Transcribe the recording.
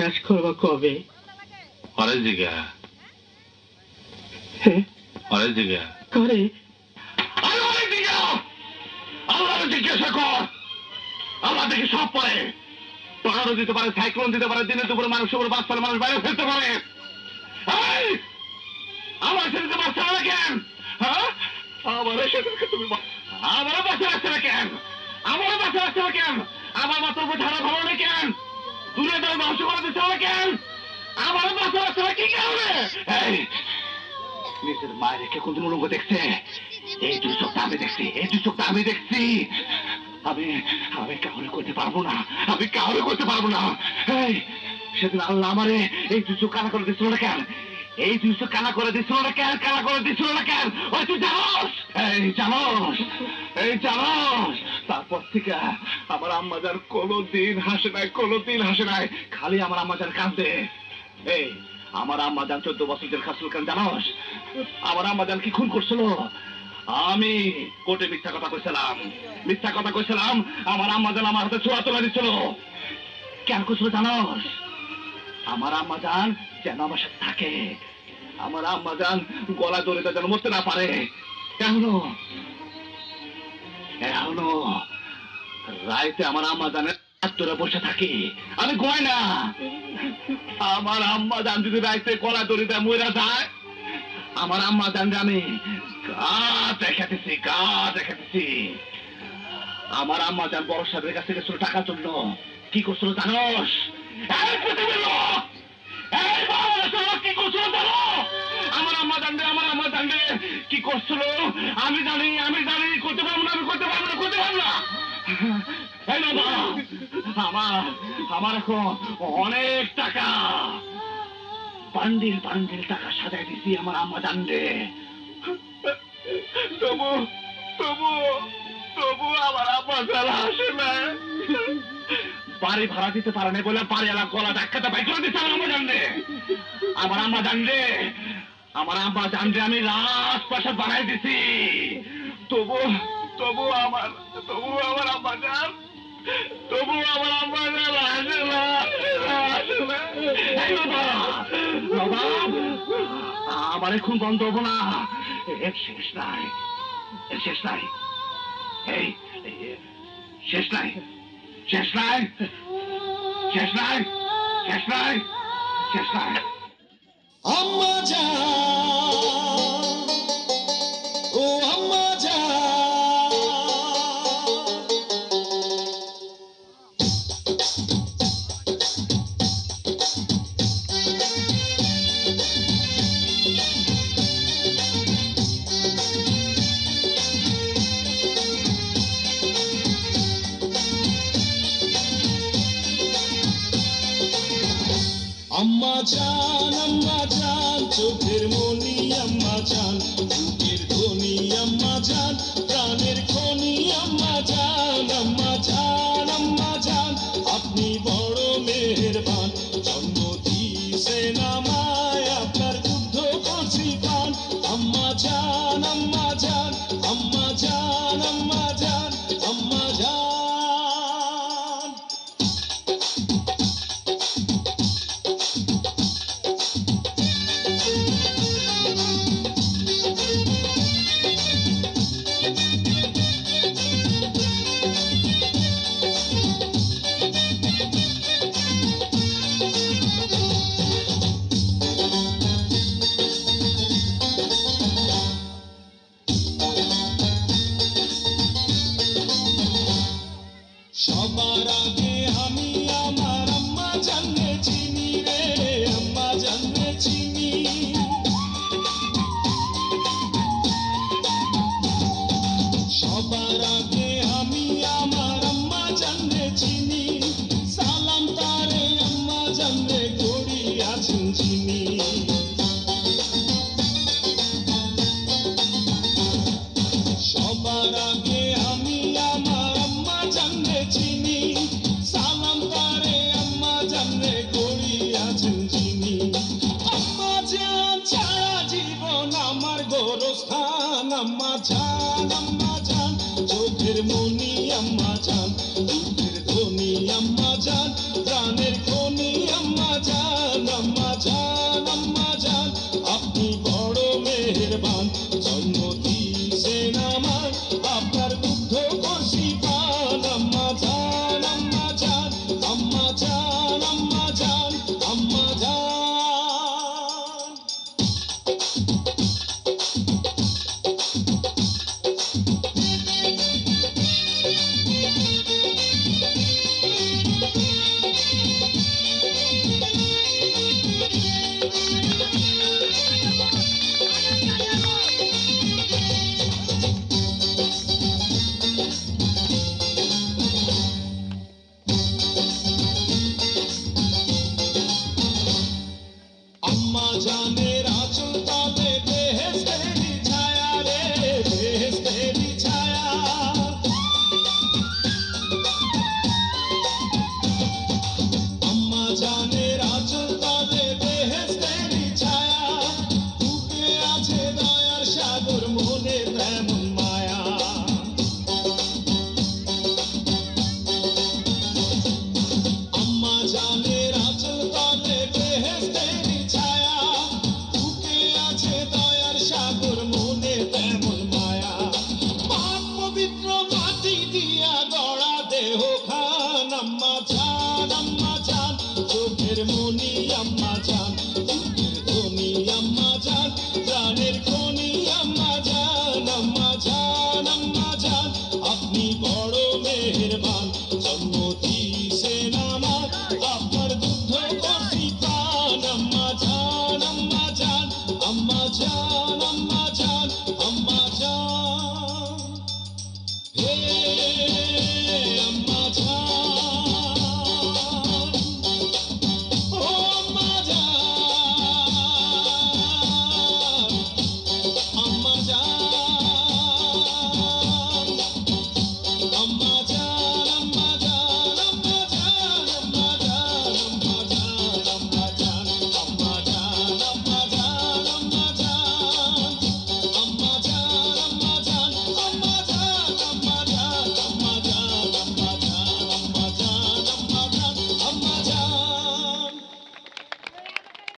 শেষ করবা কবে? অরে জিগা হ্যাঁ অরে জিগা করে? আরে আমার জিজ্ঞাসা কর। আমার দেখি সব পারে টর্নাডো দিতে পারে সাইক্লোন দিতে পারে দিনে দুপুরে মানুষ উপরে বাস পারে মানুষ বাইরে ফেলতে পারে! আমার সেদিকে বাচ্চা না কেন? হ্যাঁ? আমার তুমি বাচ্চা রাখছে না কেন? বাচ্চা রাখছে না কেন? আমার মাথার উপর ঠাড়া ভালো দূরে ধ্বংস করে না কেন? আমার বাচ্চা রাখছে না কি কারণে? নিজের মায়ের কে কোন উলঙ্গ দেখছে? এই দুই চোখটা আমি দেখছি, এই দুই চোখটা আমি দেখছি। আমি আমি কাউরে করতে পারব না, আমি কাউরে করতে পারব না। সেদিন আল্লাহ আমারে এই দুই চোখ কানা করে দিচ্ছিল না কেন? এই দুই চোখ কানা করে দিচ্ছিল না কেন? কানা করে দিচ্ছিল না কেন? ওই তুই জানোস? এই জানোস? এই, জানোস? তারপর থেকে আমার আম্মাজার কোনো দিন হাসে নাই কোনো দিন হাসে নাই। খালি আমার আম্মাজার কান্দে এই, আমার আম্মাজান চোদ্দ বছর জেল খাসল কেন জানোস? আমার আম্মাজান কি খুন করছিল? আমি কোর্টে মিথ্যা কথা কইছিলাম। মিথ্যা কথা কইছিলাম, আমার আম্মাজান আমার হাতে ছোড়া তোলা দিচ্ছিল কেন করছিল জানোস? আমার আম্মাজান যেন আমার সাথে থাকে। আমার আম্মাজান গলা দড়িতে যেন মরতে না পারে। এখনও এখনও রাইতে আমার আম্মাজানের তোরা বসে থাকি। আমি কয় না। আমার আম্মা জান যদি রাইতে কলা দড়িতে মইরা যায়, আমার আম্মা জান আমি গা দেখাতেছি গা দেখাতেছি। আমার আম্মা জান বড় সাহেবের কাছ থেকে ছিল টাকা জন্য কি করছিল জানোস? কি করছিল জানো? আমার আম্মা জানবে, আমার আম্মা জানবে কি করছিল? আমি জানি, আমি জানি করতে পারব না আমি করতে পারব না করতে পারব না আমার এখন অনেক টাকা। বান্ডিল বান্ডিল টাকা সাজাই দিছি আমার আম্মা জানবে। তবু তবু তবু আমার আম্মা জানা আসে না বাড়ি ভাড়া দিতে পারে না বলে বাড়ি এলাকা গলা ধাক্কাতে বাইক করে দিচ্ছে আমার আম্মা জানবে। আমার আম্মা জানবে, আমার আম্মা জানবে আমি রাজপ্রাসাদ বানাই দিছি। তবু তবু আমার তবু আমার আম্মা জান তবু আমার আম্মা জান আসে না আমার এখন বন্ধ হব না। এর শেষ নাই এর শেষ নাই। এই শেষ নাই শেষ নাই শেষ নাই শেষ নাই শেষ নাই। আম্মা জান জান, আম্মা চান চোখের মনি, আম্মা চান বুকের ধনি আম্মা চান প্রাণের খনি, আম্মা চান আম্মা চান আম্মা চান আপনি বড় মেহেরবান, জন্ম দিয়েছেন আমায় আম্মা জান প্রাণের খনি আম্মা জান।